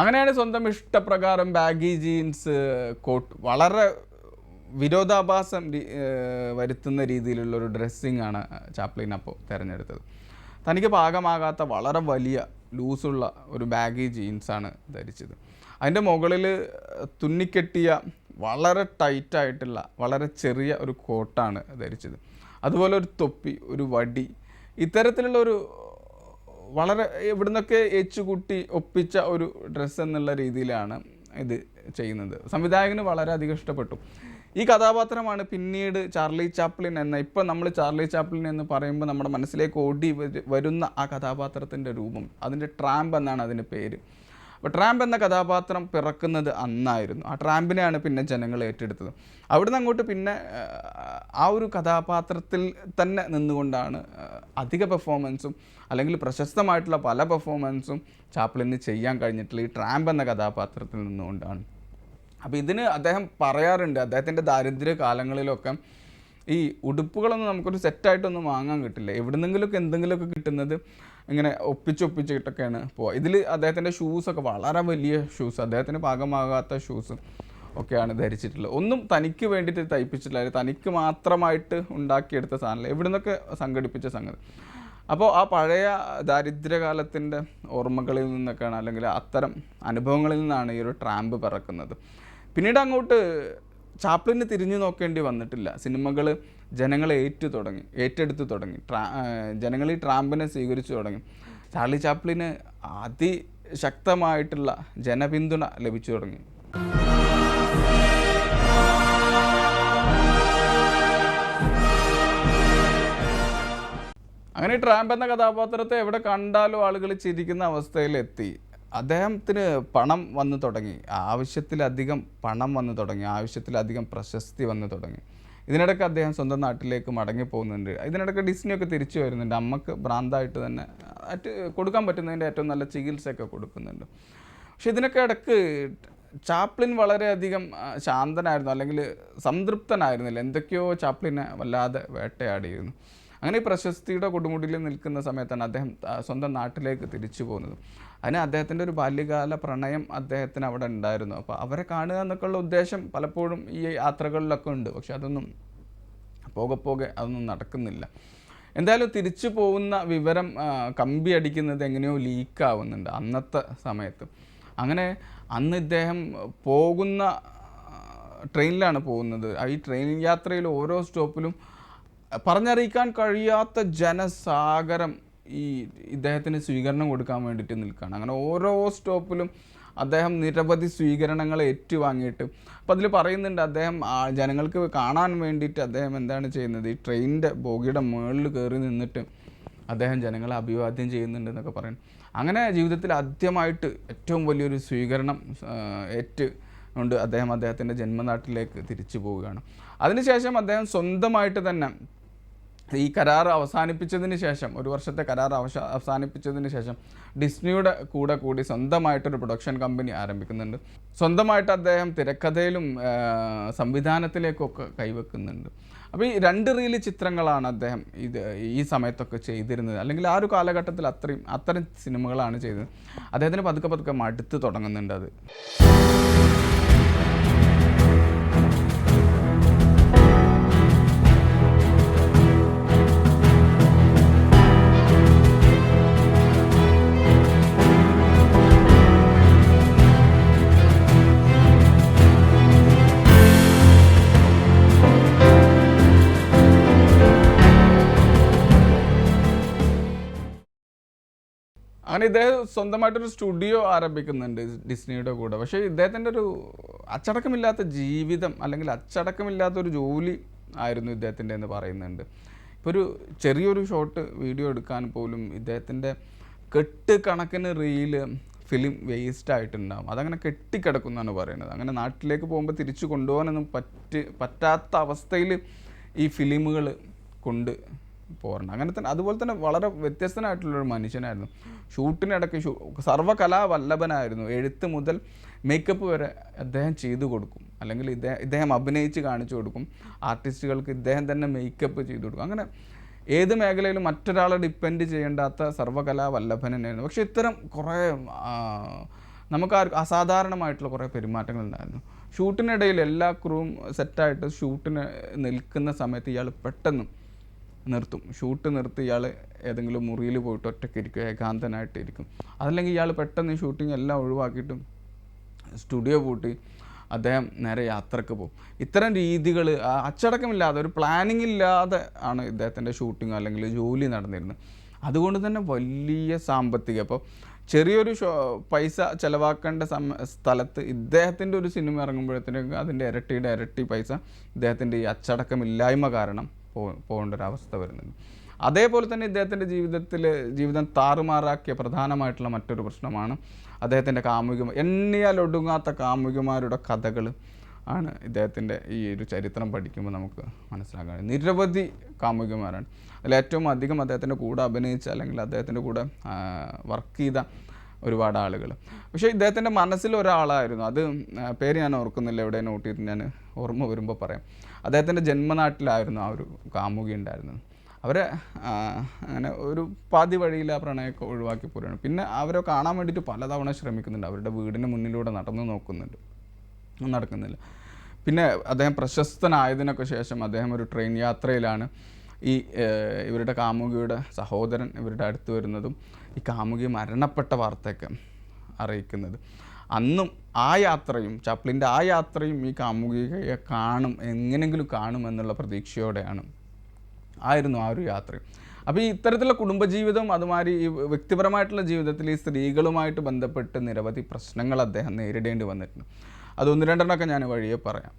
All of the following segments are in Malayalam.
അങ്ങനെയാണ് സ്വന്തം ഇഷ്ടപ്രകാരം ബാഗി ജീൻസ് കോട്ട് വളരെ വിരോധാഭാസം വരുത്തുന്ന രീതിയിലുള്ള ഒരു ഡ്രസ്സിങ് ആണ് ചാപ്ലിൻ അപ്പോൾ തിരഞ്ഞെടുത്തത്. തനിക്ക് പാകമാകാത്ത വളരെ വലിയ ലൂസുള്ള ഒരു ബാഗി ജീൻസാണ് ധരിച്ചത്. അതിന്റെ മുകളിൽ തുന്നിക്കെട്ടിയ വളരെ ടൈറ്റായിട്ടുള്ള വളരെ ചെറിയ ഒരു കോട്ടാണ് ധരിച്ചത്. അതുപോലെ ഒരു തൊപ്പി ഒരു വടി ഇത്തരത്തിലുള്ള ഒരു വളരെ ഇവിടുന്നൊക്കെ ഏച്ചുകൂട്ടി ഒപ്പിച്ച ഒരു ഡ്രസ്സ് എന്നുള്ള രീതിയിലാണ് ഇത് ചെയ്യുന്നത്. സംവിധായകന് വളരെയധികം ഇഷ്ടപ്പെട്ടു. ഈ കഥാപാത്രമാണ് പിന്നീട് ചാർലി ചാപ്ലിൻ എന്ന ഇപ്പം നമ്മൾ ചാർലി ചാപ്ലിൻ എന്ന് പറയുമ്പോൾ നമ്മുടെ മനസ്സിലേക്ക് ഓടി വരുന്ന ആ കഥാപാത്രത്തിന്റെ രൂപം അതിന്റെ ട്രാമ്പ് എന്നാണ് അതിന്റെ പേര്. അപ്പോൾ ട്രാമ്പ് എന്ന കഥാപാത്രം പിറക്കുന്നത് അന്നായിരുന്നു. ആ ട്രാമ്പിനെയാണ് പിന്നെ ജനങ്ങൾ ഏറ്റെടുത്തത്. അവിടുന്ന് അങ്ങോട്ട് പിന്നെ ആ ഒരു കഥാപാത്രത്തിൽ തന്നെ നിന്നുകൊണ്ടാണ് അധിക പെർഫോമൻസും അല്ലെങ്കിൽ പ്രശസ്തമായിട്ടുള്ള പല പെർഫോമൻസും ചാപ്ലിന് ചെയ്യാൻ കഴിഞ്ഞിട്ടുള്ള ഈ ട്രാമ്പ് എന്ന കഥാപാത്രത്തിൽ നിന്നുകൊണ്ടാണ്. അപ്പോൾ ഇതിന് അദ്ദേഹം പറയാറുണ്ട് അദ്ദേഹത്തിന്റെ ദാരിദ്ര്യ കാലങ്ങളിലൊക്കെ ഈ ഉടുപ്പുകളൊന്നും നമുക്കൊരു സെറ്റായിട്ടൊന്നും വാങ്ങാൻ കിട്ടില്ല. എവിടെന്നെങ്കിലുമൊക്കെ എന്തെങ്കിലുമൊക്കെ കിട്ടുന്നത് ഇങ്ങനെ ഒപ്പിച്ചൊപ്പിച്ചിട്ടൊക്കെയാണ് പോവുക. ഇതിൽ അദ്ദേഹത്തിന്റെ ഷൂസൊക്കെ വളരെ വലിയ ഷൂസ് അദ്ദേഹത്തിന് പാകമാകാത്ത ഷൂസ് ഒക്കെയാണ് ധരിച്ചിട്ടുള്ളത്. ഒന്നും തനിക്ക് വേണ്ടിയിട്ട് തയ്പ്പിച്ചിട്ടില്ല. തനിക്ക് മാത്രമായിട്ട് ഉണ്ടാക്കിയെടുത്ത സാധനമല്ല. എവിടുന്നൊക്കെ സംഘടിപ്പിച്ച സംഗതി. അപ്പോൾ ആ പഴയ ദാരിദ്ര്യകാലത്തിന്റെ ഓർമ്മകളിൽ നിന്നൊക്കെയാണ് അല്ലെങ്കിൽ അത്തരം അനുഭവങ്ങളിൽ നിന്നാണ് ഈ ഒരു ട്രാമ്പ് പിറക്കുന്നത്. പിന്നീട് അങ്ങോട്ട് ചാപ്ലിന് തിരിഞ്ഞു നോക്കേണ്ടി വന്നിട്ടില്ല. സിനിമകൾ ജനങ്ങളെ ഏറ്റു തുടങ്ങി ഏറ്റെടുത്ത് തുടങ്ങി. ട്രാ ജനങ്ങൾ ഈ ട്രാമ്പിനെ സ്വീകരിച്ചു തുടങ്ങി. ചാർലി ചാപ്ലിന് അതിശക്തമായിട്ടുള്ള ജനപിന്തുണ ലഭിച്ചു തുടങ്ങി. അങ്ങനെ ഈ ട്രാമ്പ് എന്ന കഥാപാത്രത്തെ എവിടെ കണ്ടാലും ആളുകൾ ചിരിക്കുന്ന അവസ്ഥയിലെത്തി. അദ്ദേഹത്തിന് പണം വന്നു തുടങ്ങി. ആവശ്യത്തിലധികം പണം വന്നു തുടങ്ങി. ആവശ്യത്തിലധികം പ്രശസ്തി വന്നു തുടങ്ങി. ഇതിനിടയ്ക്ക് അദ്ദേഹം സ്വന്തം നാട്ടിലേക്ക് മടങ്ങി പോകുന്നുണ്ട് ഇതിനിടയ്ക്ക് ഡിസ്നിയൊക്കെ തിരിച്ചു വരുന്നുണ്ട്. അമ്മയ്ക്ക് ഭ്രാന്തായിട്ട് തന്നെ കൊടുക്കാൻ പറ്റുന്നതിന്റെ ഏറ്റവും നല്ല ചികിത്സയൊക്കെ കൊടുക്കുന്നുണ്ട്. പക്ഷെ ഇതിനൊക്കെ ഇടയ്ക്ക് ചാപ്ലിൻ വളരെയധികം ശാന്തനായിരുന്നു. അല്ലെങ്കിൽ സംതൃപ്തനായിരുന്നില്ല. എന്തൊക്കെയോ ചാപ്ലിനെ വല്ലാതെ വേട്ടയാടിയിരുന്നു. അങ്ങനെ ഈ പ്രശസ്തിയുടെ കൊടുമുടിയിൽ നിൽക്കുന്ന സമയത്താണ് അദ്ദേഹം സ്വന്തം നാട്ടിലേക്ക് തിരിച്ചു പോകുന്നത്. അതിന് അദ്ദേഹത്തിന്റെ ഒരു ബാല്യകാല പ്രണയം അദ്ദേഹത്തിന് അവിടെ ഉണ്ടായിരുന്നു. അപ്പോൾ അവരെ കാണുക എന്നൊക്കെയുള്ള ഉദ്ദേശം പലപ്പോഴും ഈ യാത്രകളിലൊക്കെ ഉണ്ട്. പക്ഷെ അതൊന്നും പോകെ പോകെ അതൊന്നും നടക്കുന്നില്ല. എന്തായാലും തിരിച്ചു പോകുന്ന വിവരം കമ്പി അടിക്കുന്നത് എങ്ങനെയോ ലീക്കാവുന്നുണ്ട് അന്നത്തെ സമയത്ത്. അങ്ങനെ അന്ന് ഇദ്ദേഹം പോകുന്ന ട്രെയിനിലാണ് പോകുന്നത്. ഈ ട്രെയിൻ യാത്രയിൽ ഓരോ സ്റ്റോപ്പിലും പറഞ്ഞറിയിക്കാൻ കഴിയാത്ത ജനസാഗരം ഈ ഇദ്ദേഹത്തിന് സ്വീകരണം കൊടുക്കാൻ വേണ്ടിയിട്ട് നിൽക്കുകയാണ്. അങ്ങനെ ഓരോ സ്റ്റോപ്പിലും അദ്ദേഹം നിരവധി സ്വീകരണങ്ങൾ ഏറ്റുവാങ്ങിയിട്ട് അപ്പം അതിൽ പറയുന്നുണ്ട് അദ്ദേഹം ജനങ്ങൾക്ക് കാണാൻ വേണ്ടിയിട്ട് അദ്ദേഹം എന്താണ് ചെയ്യുന്നത്? ഈ ട്രെയിനിന്റെ ബോഗിയുടെ മുകളിൽ കയറി നിന്നിട്ട് അദ്ദേഹം ജനങ്ങളെ അഭിവാദ്യം ചെയ്യുന്നുണ്ട് എന്നൊക്കെ പറയുന്നു. അങ്ങനെ ജീവിതത്തിൽ ആദ്യമായിട്ട് ഏറ്റവും വലിയൊരു സ്വീകരണം ഏറ്റ് കൊണ്ട് അദ്ദേഹം അദ്ദേഹത്തിന്റെ ജന്മനാട്ടിലേക്ക് തിരിച്ചു പോവുകയാണ്. അതിനുശേഷം അദ്ദേഹം സ്വന്തമായിട്ട് തന്നെ ഈ കരാർ അവസാനിപ്പിച്ചതിന് ശേഷം ഒരു വർഷത്തെ കരാർ അവശ അവസാനിപ്പിച്ചതിന് ശേഷം ഡിസ്നിയുടെ കൂടെ കൂടി സ്വന്തമായിട്ടൊരു പ്രൊഡക്ഷൻ കമ്പനി ആരംഭിക്കുന്നുണ്ട്. സ്വന്തമായിട്ട് അദ്ദേഹം തിരക്കഥയിലും സംവിധാനത്തിലേക്കൊക്കെ കൈവെക്കുന്നുണ്ട്. അപ്പോൾ ഈ രണ്ട് റീൽ ചിത്രങ്ങളാണ് അദ്ദേഹം ഇത് ഈ സമയത്തൊക്കെ ചെയ്തിരുന്നത്. അല്ലെങ്കിൽ ആ ഒരു കാലഘട്ടത്തിൽ അത്രയും അത്തരം സിനിമകളാണ് ചെയ്തത്. അദ്ദേഹത്തിന് പതുക്കെ പതുക്കെ മടുത്ത് തുടങ്ങുന്നുണ്ട് അത്. അങ്ങനെ ഇദ്ദേഹം സ്വന്തമായിട്ടൊരു സ്റ്റുഡിയോ ആരംഭിക്കുന്നുണ്ട് ഡിസ്നിയുടെ കൂടെ. പക്ഷേ ഇദ്ദേഹത്തിന്റെ ഒരു അച്ചടക്കമില്ലാത്ത ജീവിതം അല്ലെങ്കിൽ അച്ചടക്കമില്ലാത്ത ഒരു ജോലി ആയിരുന്നു ഇദ്ദേഹത്തിന്റെ എന്ന് പറയുന്നുണ്ട്. ഇപ്പോൾ ഒരു ചെറിയൊരു ഷോട്ട് വീഡിയോ എടുക്കാൻ പോലും ഇദ്ദേഹത്തിന്റെ കെട്ട് കണക്കിന് റീൽ ഫിലിം വേസ്റ്റ് ആയിട്ടുണ്ടാകും അതങ്ങനെ കെട്ടിക്കിടക്കുന്നാണ് പറയുന്നത്. അങ്ങനെ നാട്ടിലേക്ക് പോകുമ്പോൾ തിരിച്ചു കൊണ്ടുപോകാനൊന്നും പറ്റ് പറ്റാത്ത അവസ്ഥയിൽ ഈ ഫിലിമുകൾ കൊണ്ട് പോരണം അങ്ങനെ തന്നെ അതുപോലെ തന്നെ വളരെ വ്യത്യസ്തനായിട്ടുള്ളൊരു മനുഷ്യനായിരുന്നു. ഷൂട്ടിനിടയ്ക്ക് ഷൂ സർവകലാവല്ലഭനായിരുന്നു. എഴുത്ത് മുതൽ മേക്കപ്പ് വരെ അദ്ദേഹം ചെയ്തു കൊടുക്കും. അല്ലെങ്കിൽ ഇദ്ദേഹം ഇദ്ദേഹം അഭിനയിച്ച് കാണിച്ചു കൊടുക്കും. ആർട്ടിസ്റ്റുകൾക്ക് ഇദ്ദേഹം തന്നെ മേക്കപ്പ് ചെയ്തു കൊടുക്കും. അങ്ങനെ ഏത് മേഖലയിലും മറ്റൊരാളെ ഡിപ്പെൻഡ് ചെയ്യേണ്ടാത്ത സർവകലാവല്ലഭനായിരുന്നു പക്ഷെ ഇത്തരം കുറേ നമുക്ക് അസാധാരണമായിട്ടുള്ള കുറേ പെരുമാറ്റങ്ങൾ ഉണ്ടായിരുന്നു ഷൂട്ടിനിടയിൽ എല്ലാ ക്രൂവും സെറ്റായിട്ട് ഷൂട്ടിന് നിൽക്കുന്ന സമയത്ത് ഇയാൾ പെട്ടെന്ന് നിർത്തും. ഷൂട്ട് നിർത്തി ഇയാൾ ഏതെങ്കിലും മുറിയിൽ പോയിട്ട് ഒറ്റയ്ക്ക് ഇരിക്കും ഏകാന്തനായിട്ട് ഇരിക്കും അതല്ലെങ്കിൽ ഇയാൾ പെട്ടെന്ന് ഷൂട്ടിംഗ് എല്ലാം ഒഴിവാക്കിയിട്ടും സ്റ്റുഡിയോ പൂട്ടി അദ്ദേഹം നേരെ യാത്രയ്ക്ക് പോകും. ഇത്തരം രീതികൾ അച്ചടക്കമില്ലാതെ ഒരു പ്ലാനിങ് ഇല്ലാതെ ആണ് ഇദ്ദേഹത്തിന്റെ ഷൂട്ടിംഗ് അല്ലെങ്കിൽ ജോലി നടന്നിരുന്നത്. അതുകൊണ്ട് തന്നെ വലിയ സാമ്പത്തികം. അപ്പോൾ ചെറിയൊരു പൈസ ചിലവാക്കേണ്ട സമ സ്ഥലത്ത് ഇദ്ദേഹത്തിന്റെ ഒരു സിനിമ ഇറങ്ങുമ്പോഴത്തേക്ക് അതിന്റെ ഇരട്ടിയുടെ ഇരട്ടി പൈസ ഇദ്ദേഹത്തിന്റെ ഈ അച്ചടക്കമില്ലായ്മ കാരണം പോകേണ്ട ഒരു അവസ്ഥ വരുന്നുണ്ട്. അതേപോലെ തന്നെ ഇദ്ദേഹത്തിന്റെ ജീവിതത്തിൽ ജീവിതം താറുമാറാക്കിയ പ്രധാനമായിട്ടുള്ള മറ്റൊരു പ്രശ്നമാണ് അദ്ദേഹത്തിന്റെ കാമുക എണ്ണിയാൽ ഒടുങ്ങാത്ത കാമുകിമാരുടെ കഥകൾ ആണ് ഇദ്ദേഹത്തിന്റെ ഈ ഒരു ചരിത്രം പഠിക്കുമ്പോൾ നമുക്ക് മനസ്സിലാക്കാൻ നിരവധി കാമുകിമാരാണ്. അതിൽ ഏറ്റവും അധികം അദ്ദേഹത്തിന്റെ കൂടെ അഭിനയിച്ച അല്ലെങ്കിൽ അദ്ദേഹത്തിന്റെ കൂടെ വർക്ക് ചെയ്ത ഒരുപാട് ആളുകൾ പക്ഷേ ഇദ്ദേഹത്തിന്റെ മനസ്സിൽ ഒരാളായിരുന്നു. അത് പേര് ഞാൻ ഓർക്കുന്നില്ല. എവിടെ നോട്ട് ചെയ്ത് ഞാൻ ഓർമ്മ വരുമ്പോൾ പറയാം. അദ്ദേഹത്തിന്റെ ജന്മനാട്ടിലായിരുന്നു ആ ഒരു കാമുകി ഉണ്ടായിരുന്നത്. അവരെ അങ്ങനെ ഒരു പാതി വഴിയിൽ ആ പ്രണയമൊക്കെ ഒഴിവാക്കി പോരുകയാണ്. പിന്നെ അവരെ കാണാൻ വേണ്ടിയിട്ട് പലതവണ ശ്രമിക്കുന്നുണ്ട്. അവരുടെ വീടിന് മുന്നിലൂടെ നടന്നു നോക്കുന്നുണ്ട്. നടക്കുന്നില്ല. പിന്നെ അദ്ദേഹം പ്രശസ്തനായതിനൊക്കെ ശേഷം അദ്ദേഹം ഒരു ട്രെയിൻ യാത്രയിലാണ് ഈ ഇവരുടെ കാമുകിയുടെ സഹോദരൻ ഇവരുടെ അടുത്ത് വരുന്നതും ഈ കാമുകി മരണപ്പെട്ട വാർത്തയൊക്കെ അറിയിക്കുന്നത്. അന്നും ആ യാത്രയും ചാപ്ലിന്റെ ആ യാത്രയും ഈ കാമുകിയെ കാണും എങ്ങനെങ്കിലും കാണും എന്നുള്ള പ്രതീക്ഷയോടെയാണ് ആയിരുന്നു ആ ഒരു യാത്ര. അപ്പോൾ ഈ ഇത്തരത്തിലുള്ള കുടുംബജീവിതം അതുമാതിരി ഈ വ്യക്തിപരമായിട്ടുള്ള ജീവിതത്തിൽ ഈ സ്ത്രീകളുമായിട്ട് ബന്ധപ്പെട്ട് നിരവധി പ്രശ്നങ്ങൾ അദ്ദേഹം നേരിടേണ്ടി വന്നിട്ടുണ്ട്. അതൊന്ന് രണ്ടെണ്ണമൊക്കെ ഞാൻ വഴിയെ പറയാം.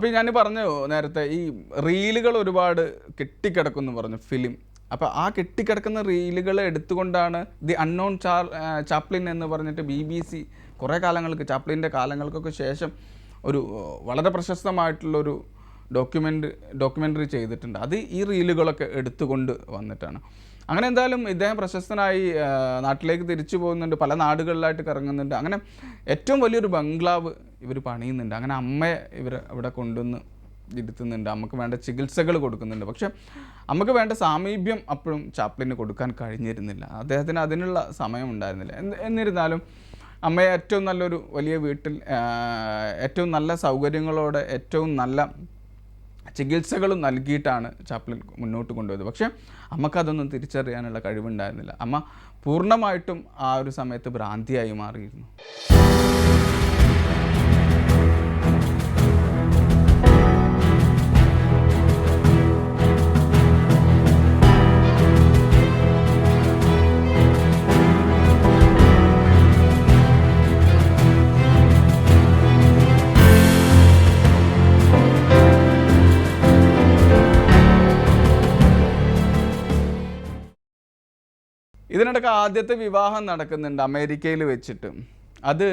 അപ്പോൾ ഞാൻ പറഞ്ഞു നേരത്തെ ഈ റീലുകൾ ഒരുപാട് കെട്ടിക്കിടക്കുന്നു പറഞ്ഞു ഫിലിം. അപ്പോൾ ആ കെട്ടിക്കിടക്കുന്ന റീലുകൾ എടുത്തുകൊണ്ടാണ് ദി അൺനോൺ ചാർ ചാപ്ലിൻ എന്ന് പറഞ്ഞിട്ട് ബി ബി സി കുറേ കാലങ്ങൾക്ക് ചാപ്ലിന്റെ കാലങ്ങൾക്കൊക്കെ ശേഷം ഒരു വളരെ പ്രശസ്തമായിട്ടുള്ളൊരു ഡോക്യുമെന്റ് ഡോക്യുമെന്ററി ചെയ്തിട്ടുണ്ട്. അത് ഈ റീലുകളൊക്കെ എടുത്തുകൊണ്ട് വന്നിട്ടാണ്. അങ്ങനെ എന്തായാലും ഇദ്ദേഹം പ്രശസ്തനായി നാട്ടിലേക്ക് തിരിച്ചു പോകുന്നുണ്ട് പല നാടുകളിലായിട്ട് കറങ്ങുന്നുണ്ട്. അങ്ങനെ ഏറ്റവും വലിയൊരു ബംഗ്ലാവ് ഇവർ പണിയുന്നുണ്ട്. അങ്ങനെ അമ്മയെ ഇവർ അവിടെ കൊണ്ടുവന്ന് ഇരുത്തുന്നുണ്ട്. അമ്മയ്ക്ക് വേണ്ട ചികിത്സകൾ കൊടുക്കുന്നുണ്ട്. പക്ഷെ അമ്മയ്ക്ക് വേണ്ട സാമീപ്യം അപ്പോഴും ചാപ്ലിന് കൊടുക്കാൻ കഴിഞ്ഞിരുന്നില്ല. അദ്ദേഹത്തിന് അതിനുള്ള സമയം ഉണ്ടായിരുന്നില്ല. എന്നിരുന്നാലും അമ്മയെ ഏറ്റവും നല്ലൊരു വലിയ വീട്ടിൽ ഏറ്റവും നല്ല സൗകര്യങ്ങളോടെ ഏറ്റവും നല്ല ചികിത്സകളും നൽകിയിട്ടാണ് ചാപ്ലിൻ മുന്നോട്ട് കൊണ്ടുപോയത്. പക്ഷേ അമ്മക്കതൊന്നും തിരിച്ചറിയാനുള്ള കഴിവുണ്ടായിരുന്നില്ല. അമ്മ പൂർണമായിട്ടും ആ ഒരു സമയത്ത് ഭ്രാന്തിയായി മാറിയിരുന്നു. ഇതിനിടയ്ക്ക് ആദ്യത്തെ വിവാഹം നടക്കുന്നുണ്ട് അമേരിക്കയിൽ വെച്ചിട്ട്. അത്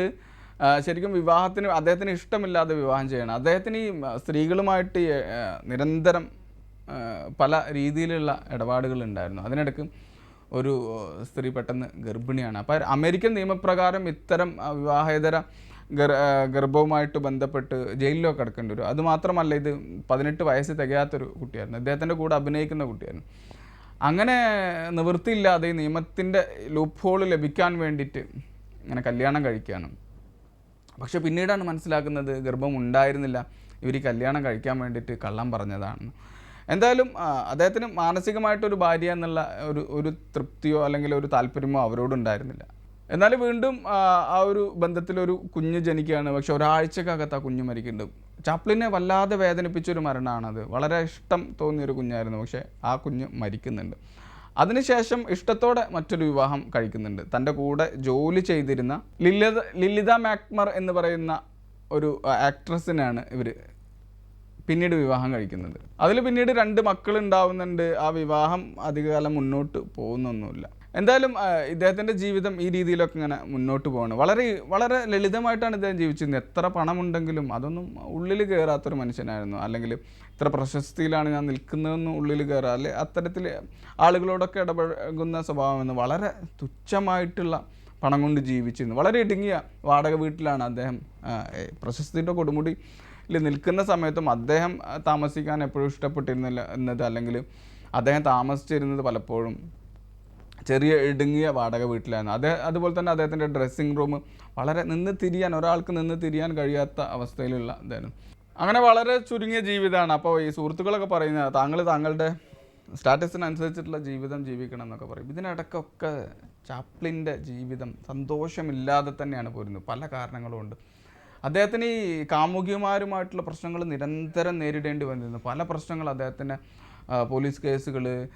ശരിക്കും വിവാഹത്തിന് അദ്ദേഹത്തിന് ഇഷ്ടമില്ലാതെ വിവാഹം ചെയ്യണം. അദ്ദേഹത്തിന് ഈ സ്ത്രീകളുമായിട്ട് നിരന്തരം പല രീതിയിലുള്ള ഇടപാടുകൾ ഉണ്ടായിരുന്നു. അതിനിടയ്ക്ക് ഒരു സ്ത്രീ പെട്ടെന്ന് ഗർഭിണിയാണ്. അപ്പോൾ അമേരിക്കൻ നിയമപ്രകാരം ഇത്തരം വിവാഹേതര ഗർഭവുമായിട്ട് ബന്ധപ്പെട്ട് ജയിലിലൊക്കെ കിടക്കേണ്ടി വരും. അതുമാത്രമല്ല ഇത് പതിനെട്ട് വയസ്സ് തികയാത്തൊരു കുട്ടിയായിരുന്നു. അദ്ദേഹത്തിന്റെ കൂടെ അഭിനയിക്കുന്ന കുട്ടിയായിരുന്നു. അങ്ങനെ നിവൃത്തിയില്ലാതെ നിയമത്തിന്റെ ലൂപ്പ് ഹോൾ ലഭിക്കാൻ വേണ്ടിയിട്ട് ഇങ്ങനെ കല്യാണം കഴിക്കുകയാണ്. പക്ഷെ പിന്നീടാണ് മനസ്സിലാക്കുന്നത് ഗർഭം ഉണ്ടായിരുന്നില്ല ഇവർ കല്യാണം കഴിക്കാൻ വേണ്ടിയിട്ട് കള്ളം പറഞ്ഞതാണ്. എന്തായാലും അദ്ദേഹത്തിന് മാനസികമായിട്ടൊരു ഭാര്യ എന്നുള്ള ഒരു ഒരു തൃപ്തിയോ അല്ലെങ്കിൽ ഒരു താല്പര്യമോ അവരോടുണ്ടായിരുന്നില്ല. എന്നാൽ വീണ്ടും ആ, ഒരു ബന്ധത്തിലൊരു കുഞ്ഞ് ജനിക്കുകയാണ്. പക്ഷെ ഒരാഴ്ചക്കകത്ത് ആ കുഞ്ഞ് മരിക്കുന്നുണ്ട്. ചാപ്ലിനെ വല്ലാതെ വേദനിപ്പിച്ച ഒരു മരണമാണത്. വളരെ ഇഷ്ടം തോന്നിയൊരു കുഞ്ഞായിരുന്നു. പക്ഷേ ആ കുഞ്ഞ് മരിക്കുന്നുണ്ട്. അതിനുശേഷം ഇഷ്ടത്തോടെ മറ്റൊരു വിവാഹം കഴിക്കുന്നുണ്ട്. തന്റെ കൂടെ ജോലി ചെയ്തിരുന്ന ലിലിത ലിലിത മാക്മർ എന്ന് പറയുന്ന ഒരു ആക്ട്രസിനാണ് ഇവർ പിന്നീട് വിവാഹം കഴിക്കുന്നത്. അതിൽ പിന്നീട് രണ്ട് മക്കൾ ഉണ്ടാവുന്നുണ്ട് ആ വിവാഹം അധികകാലം മുന്നോട്ട് പോകുന്നൊന്നുമില്ല. എന്തായാലും ഇദ്ദേഹത്തിന്റെ ജീവിതം ഈ രീതിയിലൊക്കെ ഇങ്ങനെ മുന്നോട്ട് പോവാണ്. വളരെ വളരെ ലളിതമായിട്ടാണ് ഇദ്ദേഹം ജീവിച്ചിരുന്നത്. എത്ര പണമുണ്ടെങ്കിലും അതൊന്നും ഉള്ളിൽ കയറാത്തൊരു മനുഷ്യനായിരുന്നു. അല്ലെങ്കിൽ ഇത്ര പ്രശസ്തിയിലാണ് ഞാൻ നിൽക്കുന്നതെന്ന് ഉള്ളിൽ കയറുക അല്ലെ അത്തരത്തിൽ ആളുകളോടൊക്കെ ഇടപഴകുന്ന സ്വഭാവമെന്ന് വളരെ തുച്ഛമായിട്ടുള്ള പണം കൊണ്ട് ജീവിച്ചിരുന്നു. വളരെ ഇടുങ്ങിയ വാടക വീട്ടിലാണ് അദ്ദേഹം പ്രശസ്തിയുടെ കൊടുമുടിയിൽ നിൽക്കുന്ന സമയത്തും അദ്ദേഹം താമസിക്കാൻ എപ്പോഴും ഇഷ്ടപ്പെട്ടിരുന്നില്ല എന്നത് അല്ലെങ്കിൽ അദ്ദേഹം താമസിച്ചിരുന്നത് പലപ്പോഴും ചെറിയ ഇടുങ്ങിയ വാടക വീട്ടിലായിരുന്നു അതേ അതുപോലെ തന്നെ അദ്ദേഹത്തിന്റെ ഡ്രസ്സിങ് റൂം വളരെ നിന്ന് തിരിയാൻ ഒരാൾക്ക് നിന്ന് തിരിയാൻ കഴിയാത്ത അവസ്ഥയിലുള്ള ഇതായിരുന്നു. അങ്ങനെ വളരെ ചുരുങ്ങിയ ജീവിതമാണ്. അപ്പോൾ ഈ സുഹൃത്തുക്കളൊക്കെ പറയുന്നത് താങ്കൾ താങ്കളുടെ സ്റ്റാറ്റസിനനുസരിച്ചിട്ടുള്ള ജീവിതം ജീവിക്കണം എന്നൊക്കെ പറയും. ഇതിനിടയ്ക്കൊക്കെ ചാപ്ലിന്റെ ജീവിതം സന്തോഷമില്ലാതെ തന്നെയാണ് പോരുന്നത്. പല കാരണങ്ങളും ഉണ്ട്. അദ്ദേഹത്തിന് ഈ കാമുകിമാരുമായിട്ടുള്ള പ്രശ്നങ്ങൾ നിരന്തരം നേരിടേണ്ടി വന്നിരുന്നു. പല പ്രശ്നങ്ങൾ അദ്ദേഹത്തിന് പോലീസ് കേസുകൾ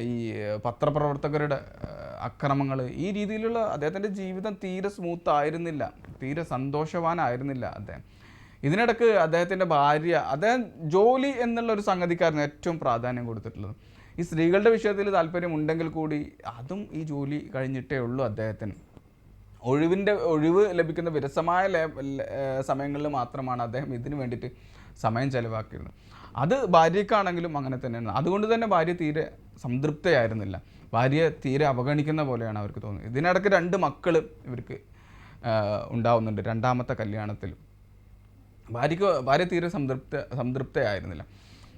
ഈ പത്രപ്രവർത്തകരുടെ അക്രമങ്ങൾ ഈ രീതിയിലുള്ള അദ്ദേഹത്തിന്റെ ജീവിതം തീരെ സ്മൂത്ത് ആയിരുന്നില്ല. തീരെ സന്തോഷവാനായിരുന്നില്ല അദ്ദേഹം. ഇതിനിടക്ക് അദ്ദേഹത്തിന്റെ ഭാര്യ അദ്ദേഹം ജോലി എന്നുള്ള ഒരു സംഗതിക്കാരന് ഏറ്റവും പ്രാധാന്യം കൊടുത്തിട്ടുള്ളത്. ഈ സ്ത്രീകളുടെ വിഷയത്തിൽ താല്പര്യമുണ്ടെങ്കിൽ കൂടി അതും ഈ ജോലി കഴിഞ്ഞിട്ടേ ഉള്ളൂ അദ്ദേഹത്തിന്. ഒഴിവിന്റെ ഒഴിവ് ലഭിക്കുന്ന വിരസമായ സമയങ്ങളിൽ മാത്രമാണ് അദ്ദേഹം ഇതിനു വേണ്ടിയിട്ട് സമയം ചെലവാക്കിയിരുന്നത്. അത് ഭാര്യയ്ക്കാണെങ്കിലും അങ്ങനെ തന്നെയാണ്. അതുകൊണ്ട് തന്നെ ഭാര്യ തീരെ സംതൃപ്തയായിരുന്നില്ല. ഭാര്യയെ തീരെ അവഗണിക്കുന്ന പോലെയാണ് അവർക്ക് തോന്നുന്നത് ഇതിനിടയ്ക്ക് രണ്ട് മക്കൾ ഇവർക്ക് ഉണ്ടാവുന്നുണ്ട് രണ്ടാമത്തെ കല്യാണത്തിൽ ഭാര്യയ്ക്ക് ഭാര്യ തീരെ സംതൃപ്ത സംതൃപ്തയായിരുന്നില്ല.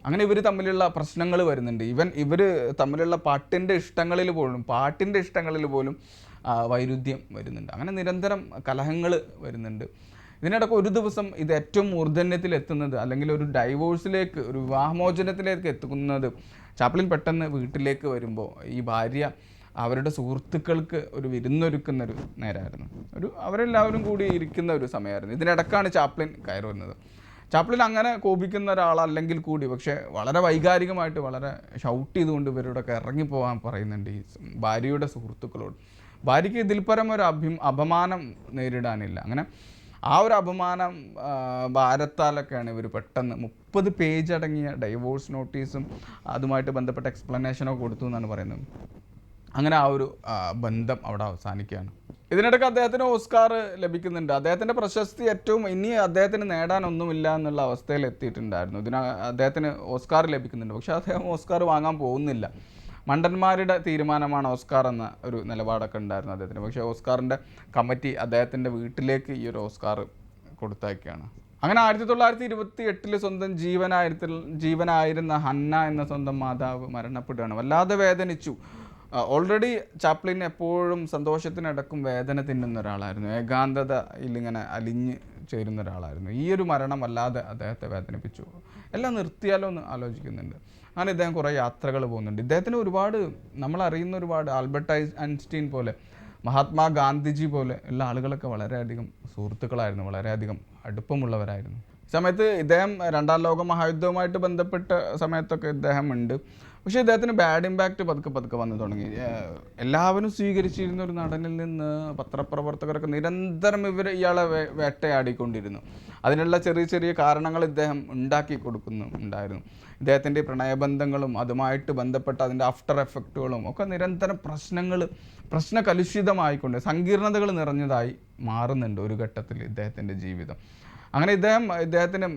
അങ്ങനെ ഇവർ തമ്മിലുള്ള പ്രശ്നങ്ങൾ വരുന്നുണ്ട്. ഇവൻ ഇവർ തമ്മിലുള്ള പാട്ടിന്റെ ഇഷ്ടങ്ങളിൽ പോലും പാട്ടിന്റെ ഇഷ്ടങ്ങളിൽ പോലും വൈരുദ്ധ്യം വരുന്നുണ്ട്. അങ്ങനെ നിരന്തരം കലഹങ്ങൾ വരുന്നുണ്ട്. ഇതിനിടയ്ക്ക് ഒരു ദിവസം ഇത് ഏറ്റവും മൂർധന്യത്തിൽ എത്തുന്നത് അല്ലെങ്കിൽ ഒരു ഡൈവോഴ്സിലേക്ക് ഒരു വിവാഹമോചനത്തിലേക്ക് എത്തുന്നത് ചാപ്ലിൻ പെട്ടെന്ന് വീട്ടിലേക്ക് വരുമ്പോൾ ഈ ഭാര്യ അവരുടെ സുഹൃത്തുക്കൾക്ക് ഒരു വിരുന്നൊരുക്കുന്ന ഒരു നേരമായിരുന്നു ഒരു അവരെല്ലാവരും കൂടി ഇരിക്കുന്ന ഒരു സമയമായിരുന്നു. ഇതിനിടക്കാണ് ചാപ്ലിൻ കയറി വരുന്നത്. ചാപ്ലിൻ അങ്ങനെ കോപിക്കുന്ന ഒരാളല്ലെങ്കിൽ കൂടി പക്ഷേ വളരെ വൈകാരികമായിട്ട് വളരെ ഷൗട്ട് ചെയ്തുകൊണ്ട് ഇവരോടൊക്കെ ഇറങ്ങിപ്പോകാൻ പറയുന്നുണ്ട് ഈ ഭാര്യയുടെ സുഹൃത്തുക്കളോട്. ഭാര്യയ്ക്ക് ഇതിൽ പരം ഒരു അഭി അപമാനം നേരിടാനില്ല. അങ്ങനെ ആ ഒരു അപമാനം ഭാരത്താലൊക്കെയാണ് ഇവർ പെട്ടെന്ന് മുപ്പത് പേജ് അടങ്ങിയ ഡൈവോഴ്സ് നോട്ടീസും അതുമായിട്ട് ബന്ധപ്പെട്ട എക്സ്പ്ലനേഷനൊക്കെ കൊടുത്തു എന്നാണ് പറയുന്നത്. അങ്ങനെ ആ ഒരു ബന്ധം അവിടെ അവസാനിക്കുകയാണ്. ഇതിനിടയ്ക്ക് അദ്ദേഹത്തിന് ഓസ്കാർ ലഭിക്കുന്നുണ്ട്. അദ്ദേഹത്തിന്റെ പ്രശസ്തി ഏറ്റവും ഇനി അദ്ദേഹത്തിന് നേടാനൊന്നുമില്ല എന്നുള്ള അവസ്ഥയിൽ എത്തിയിട്ടുണ്ടായിരുന്നു ഇതിന് അദ്ദേഹത്തിന് ഓസ്കാർ ലഭിക്കുന്നുണ്ട്. പക്ഷേ അദ്ദേഹം ഓസ്കാർ വാങ്ങാൻ പോകുന്നില്ല. മണ്ടന്മാരുടെ തീരുമാനമാണ് ഓസ്കാർ എന്ന ഒരു നിലപാടൊക്കെ ഉണ്ടായിരുന്നു അദ്ദേഹത്തിന് പക്ഷേ ഓസ്കാറിന്റെ കമ്മിറ്റി അദ്ദേഹത്തിന്റെ വീട്ടിലേക്ക് ഈ ഒരു ഓസ്കാർ കൊടുത്തയക്കുകയാണ്. അങ്ങനെ ആയിരത്തി തൊള്ളായിരത്തി ഇരുപത്തി എട്ടിൽ സ്വന്തം ജീവനായിരത്തിൽ ജീവനായിരുന്ന ഹന്ന എന്ന സ്വന്തം മാതാവ് മരണപ്പെടുകയാണ്. വല്ലാതെ വേദനിച്ചു. ഓൾറെഡി ചാപ്ലിൻ എപ്പോഴും സന്തോഷത്തിനടക്കും വേദന തിന്നുന്ന ഒരാളായിരുന്നു. ഏകാന്തതയിൽ ഇങ്ങനെ അലിഞ്ഞ് ചേരുന്ന ഒരാളായിരുന്നു ഈ ഒരു മരണം വല്ലാതെ അദ്ദേഹത്തെ വേദനിപ്പിച്ചു. എല്ലാം നിർത്തിയാലോ എന്ന് ആലോചിക്കുന്നുണ്ട്. അങ്ങനെ ഇദ്ദേഹം കുറേ യാത്രകൾ പോകുന്നുണ്ട്. ഇദ്ദേഹത്തിന് ഒരുപാട് നമ്മൾ അറിയുന്ന ഒരുപാട് ആൽബർട്ട് ഐൻസ്റ്റീൻ പോലെ മഹാത്മാ ഗാന്ധിജി പോലെ ഉള്ള ആളുകളൊക്കെ വളരെയധികം സുഹൃത്തുക്കളായിരുന്നു. വളരെയധികം അടുപ്പമുള്ളവരായിരുന്നു. സമയത്ത് ഇദ്ദേഹം രണ്ടാം ലോക മഹായുദ്ധവുമായിട്ട് ബന്ധപ്പെട്ട സമയത്തൊക്കെ ഇദ്ദേഹം ഉണ്ട്. പക്ഷേ ഇദ്ദേഹത്തിന് ബാഡ് ഇമ്പാക്റ്റ് പതുക്കെ പതുക്കെ വന്നു തുടങ്ങി. എല്ലാവരും സ്വീകരിച്ചിരുന്ന ഒരു നടനിൽ നിന്ന് പത്രപ്രവർത്തകരൊക്കെ നിരന്തരം ഇവർ ഇയാളെ വേട്ടയാടിക്കൊണ്ടിരുന്നു. അതിനുള്ള ചെറിയ ചെറിയ കാരണങ്ങൾ ഇദ്ദേഹം ഉണ്ടാക്കി കൊടുക്കുന്നു ഉണ്ടായിരുന്നു. ഇദ്ദേഹത്തിന്റെ പ്രണയബന്ധങ്ങളും അതുമായിട്ട് ബന്ധപ്പെട്ട അതിന്റെ ആഫ്റ്റർ എഫക്റ്റുകളും ഒക്കെ നിരന്തരം പ്രശ്നങ്ങൾ പ്രശ്ന കലുഷിതമായിക്കൊണ്ട് സങ്കീർണതകൾ നിറഞ്ഞതായി മാറുന്നുണ്ട് ഒരു ഘട്ടത്തിൽ ഇദ്ദേഹത്തിന്റെ ജീവിതം. അങ്ങനെ ഇദ്ദേഹം ഇദ്ദേഹത്തിന്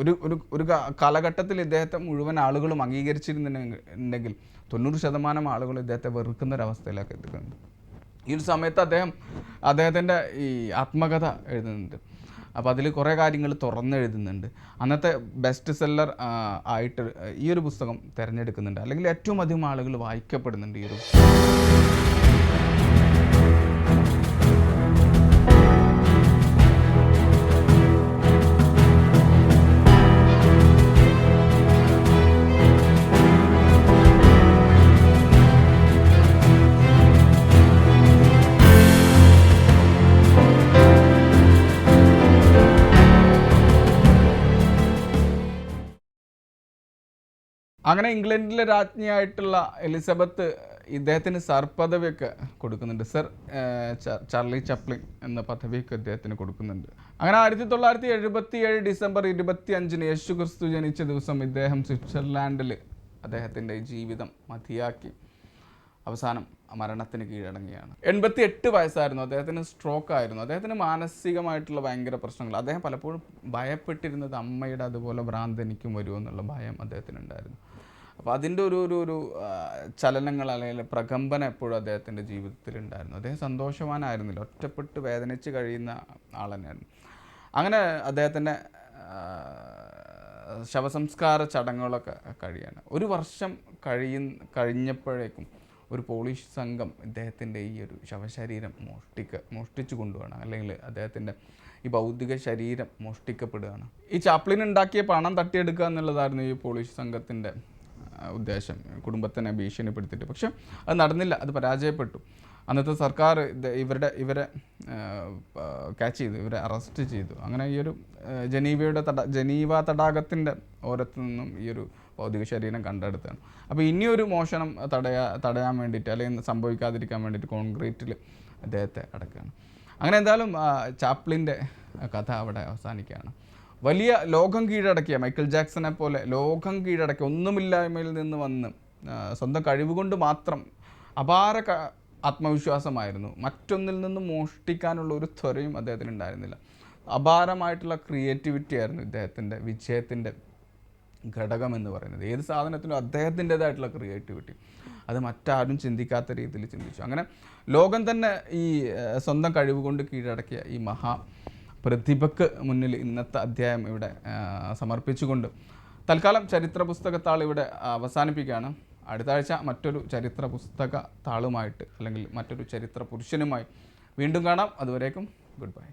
ഒരു ഒരു ഒരു കാലഘട്ടത്തിൽ ഇദ്ദേഹത്തെ മുഴുവൻ ആളുകളും അംഗീകരിച്ചിരുന്നുണ്ടെങ്കിൽ തൊണ്ണൂറ് ശതമാനം ആളുകൾ ഇദ്ദേഹത്തെ വെറുക്കുന്ന ഒരവസ്ഥയിലേക്ക് എത്തിക്കുന്നുണ്ട് ഈ ഒരു സമയത്ത് അദ്ദേഹം അദ്ദേഹത്തിന്റെ ഈ ആത്മകഥ എഴുതുന്നുണ്ട്. അപ്പോൾ അതിൽ കുറേ കാര്യങ്ങൾ തുറന്നെഴുതുന്നുണ്ട് അന്നത്തെ ബെസ്റ്റ് സെല്ലർ ആയിട്ട് ഈ ഒരു പുസ്തകം തിരഞ്ഞെടുക്കുന്നുണ്ട്. അല്ലെങ്കിൽ ഏറ്റവും അധികം ആളുകൾ വായിക്കപ്പെടുന്നുണ്ട് ഈ ഒരു അങ്ങനെ ഇംഗ്ലണ്ടിലെ രാജ്ഞിയായിട്ടുള്ള എലിസബത്ത് ഇദ്ദേഹത്തിന് സർ പദവിയൊക്കെ കൊടുക്കുന്നുണ്ട്. സർ ചാർലി ചപ്ലിൻ എന്ന പദവിയൊക്കെ ഇദ്ദേഹത്തിന് കൊടുക്കുന്നുണ്ട്. അങ്ങനെ ആയിരത്തി തൊള്ളായിരത്തി എഴുപത്തി ഏഴ് ഡിസംബർ ഇരുപത്തി അഞ്ചിന് യേശു ക്രിസ്തു ജനിച്ച ദിവസം ഇദ്ദേഹം സ്വിറ്റ്സർലാൻഡിൽ അദ്ദേഹത്തിന്റെ ജീവിതം മതിയാക്കി. അവസാനം മരണത്തിന് കീഴടങ്ങിയാണ് എൺപത്തി എട്ട് വയസ്സായിരുന്നു. അദ്ദേഹത്തിന് സ്ട്രോക്ക് ആയിരുന്നു. അദ്ദേഹത്തിന് മാനസികമായിട്ടുള്ള ഭയങ്കര പ്രശ്നങ്ങൾ. അദ്ദേഹം പലപ്പോഴും ഭയപ്പെട്ടിരുന്നത് അമ്മയുടെ അതുപോലെ ഭ്രാന്ത് എനിക്കും വരുമെന്നുള്ള ഭയം അദ്ദേഹത്തിന് ഉണ്ടായിരുന്നു അപ്പോൾ അതിന്റെ ഒരു ഒരു ഒരു ചലനങ്ങൾ അല്ലെങ്കിൽ പ്രകമ്പനം എപ്പോഴും അദ്ദേഹത്തിന്റെ ജീവിതത്തിൽ ഉണ്ടായിരുന്നു. അദ്ദേഹം സന്തോഷവാനായിരുന്നില്ല. ഒറ്റപ്പെട്ട് വേദനിച്ച് കഴിയുന്ന ആൾ തന്നെയായിരുന്നു. അങ്ങനെ അദ്ദേഹത്തിന്റെ ശവസംസ്കാര ചടങ്ങുകളൊക്കെ കഴിയാണ്. ഒരു വർഷം കഴിയ കഴിഞ്ഞപ്പോഴേക്കും ഒരു പോളിഷ് സംഘം ഇദ്ദേഹത്തിന്റെ ഈ ഒരു ശവശരീരം മോഷ്ടിക്ക മോഷ്ടിച്ചു കൊണ്ടുപോകണം അല്ലെങ്കിൽ അദ്ദേഹത്തിന്റെ ഈ ഭൗതിക ശരീരം മോഷ്ടിക്കപ്പെടുകയാണ്. ഈ ചാപ്ലിൻ ഉണ്ടാക്കിയ പണം തട്ടിയെടുക്കുക എന്നുള്ളതായിരുന്നു ഈ പോളിഷ് സംഘത്തിന്റെ ഉദ്ദേശം കുടുംബത്തിനെ ഭീഷണിപ്പെടുത്തിയിട്ട്. പക്ഷെ അത് നടന്നില്ല അത് പരാജയപ്പെട്ടു. അന്നത്തെ സർക്കാർ ഇവരുടെ ഇവരെ ക്യാച്ച് ചെയ്തു ഇവരെ അറസ്റ്റ് ചെയ്തു. അങ്ങനെ ഈ ഒരു ജനീവയുടെ തട ജനീവ തടാകത്തിന്റെ ഓരത്തു നിന്നും ഈ ഒരു ഭൗതിക ശരീരം കണ്ടെടുത്താണ് അപ്പോൾ ഇനിയൊരു മോഷണം തടയാ തടയാൻ വേണ്ടിയിട്ട് അല്ലെങ്കിൽ സംഭവിക്കാതിരിക്കാൻ വേണ്ടിയിട്ട് കോൺക്രീറ്റിൽ അദ്ദേഹത്തെ അടക്കുകയാണ്. അങ്ങനെ എന്തായാലും ചാപ്ലിന്റെ കഥ അവിടെ അവസാനിക്കുകയാണ്. വലിയ ലോകം കീഴടക്കിയ മൈക്കിൾ ജാക്സനെ പോലെ ലോകം കീഴടക്കിയ ഒന്നുമില്ലായ്മയിൽ നിന്ന് വന്ന് സ്വന്തം കഴിവുകൊണ്ട് മാത്രം അപാര ആത്മവിശ്വാസമായിരുന്നു. മറ്റൊന്നിൽ നിന്നും മോഷ്ടിക്കാനുള്ള ഒരു ത്വരയും അദ്ദേഹത്തിന് ഉണ്ടായിരുന്നില്ല. അപാരമായിട്ടുള്ള ക്രിയേറ്റിവിറ്റി ആയിരുന്നു ഇദ്ദേഹത്തിന്റെ വിജയത്തിന്റെ ഘടകം എന്ന് പറയുന്നത്. ഏത് സാധനത്തിനും അദ്ദേഹത്തിന്റെതായിട്ടുള്ള ക്രിയേറ്റിവിറ്റി അത് മറ്റാരും ചിന്തിക്കാത്ത രീതിയിൽ ചിന്തിച്ചു. അങ്ങനെ ലോകം തന്നെ ഈ സ്വന്തം കഴിവ് കൊണ്ട് കീഴടക്കിയ ഈ മഹാ പ്രതിഭക്ക് മുന്നിൽ ഇന്നത്തെ അധ്യായം ഇവിടെ സമർപ്പിച്ചുകൊണ്ട്. തൽക്കാലം ചരിത്ര പുസ്തകത്താൾ ഇവിടെ അവസാനിപ്പിക്കുകയാണ്. അടുത്ത ആഴ്ച മറ്റൊരു ചരിത്ര പുസ്തക താളുമായിട്ട് അല്ലെങ്കിൽ മറ്റൊരു ചരിത്ര പുരുഷനുമായി വീണ്ടും കാണാം. അതുവരേക്കും ഗുഡ് ബൈ.